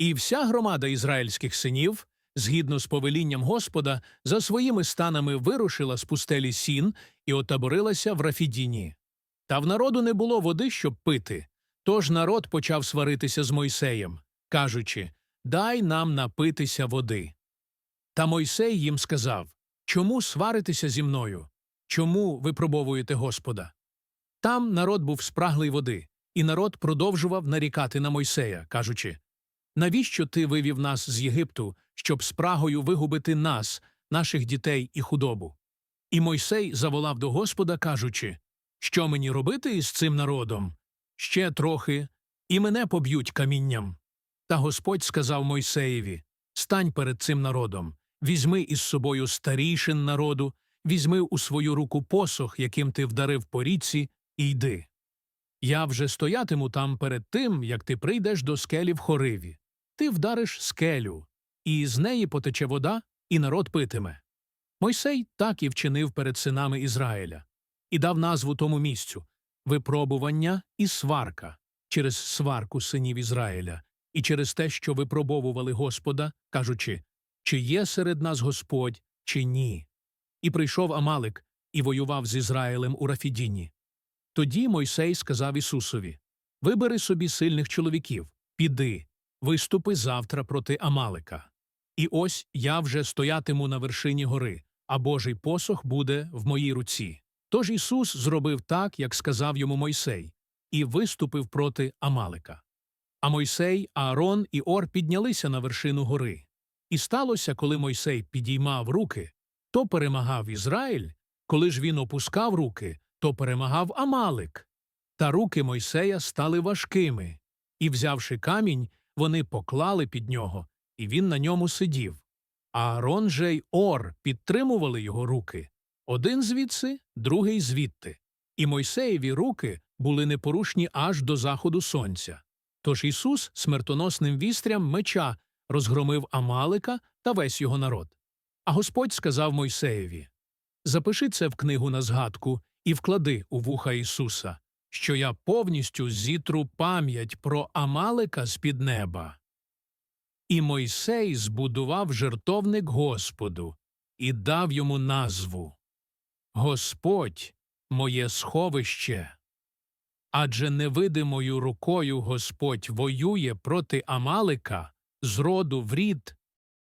І вся громада ізраїльських синів, згідно з повелінням Господа, за своїми станами вирушила з пустелі сін і отаборилася в Рафідіні. Та в народу не було води, щоб пити. Тож народ почав сваритися з Мойсеєм, кажучи Дай нам напитися води. Та Мойсей їм сказав Чому сваритися зі мною? Чому випробовуєте Господа? Там народ був спраглий води, і народ продовжував нарікати на Мойсея, кажучи Навіщо ти вивів нас з Єгипту, щоб спрагою вигубити нас, наших дітей і худобу? І Мойсей заволав до Господа, кажучи Що мені робити із цим народом? Ще трохи, і мене поб'ють камінням. Та Господь сказав Мойсеєві Стань перед цим народом, візьми із собою старішин народу, візьми у свою руку посох, яким ти вдарив по річці, і йди. Я вже стоятиму там перед тим, як ти прийдеш до скелі в хориві. Ти вдариш скелю, і з неї потече вода, і народ питиме. Мойсей так і вчинив перед синами Ізраїля, і дав назву тому місцю випробування і сварка через сварку синів Ізраїля, і через те, що випробовували Господа, кажучи, чи є серед нас Господь, чи ні. І прийшов Амалик і воював з Ізраїлем у Рафідіні. Тоді Мойсей сказав Ісусові Вибери собі сильних чоловіків, піди, виступи завтра проти Амалика. І ось я вже стоятиму на вершині гори, а Божий посох буде в моїй руці. Тож Ісус зробив так, як сказав йому Мойсей, і виступив проти Амалика. А Мойсей, Аарон і Ор піднялися на вершину гори. І сталося, коли Мойсей підіймав руки, то перемагав Ізраїль, коли ж він опускав руки, то перемагав Амалик. Та руки Мойсея стали важкими, і, взявши камінь, вони поклали під нього, і він на ньому сидів. А Аарон же й Ор підтримували його руки один звідси, другий звідти. І Мойсеєві руки були непорушні аж до заходу сонця. Тож Ісус смертоносним вістрям меча розгромив Амалика та весь його народ. А Господь сказав Мойсеєві Запиши це в книгу на згадку і вклади у вуха Ісуса, що я повністю зітру пам'ять про Амалика з-під неба. І Мойсей збудував жертовник Господу і дав йому назву Господь моє сховище. Адже невидимою рукою Господь воює проти Амалика з роду в рід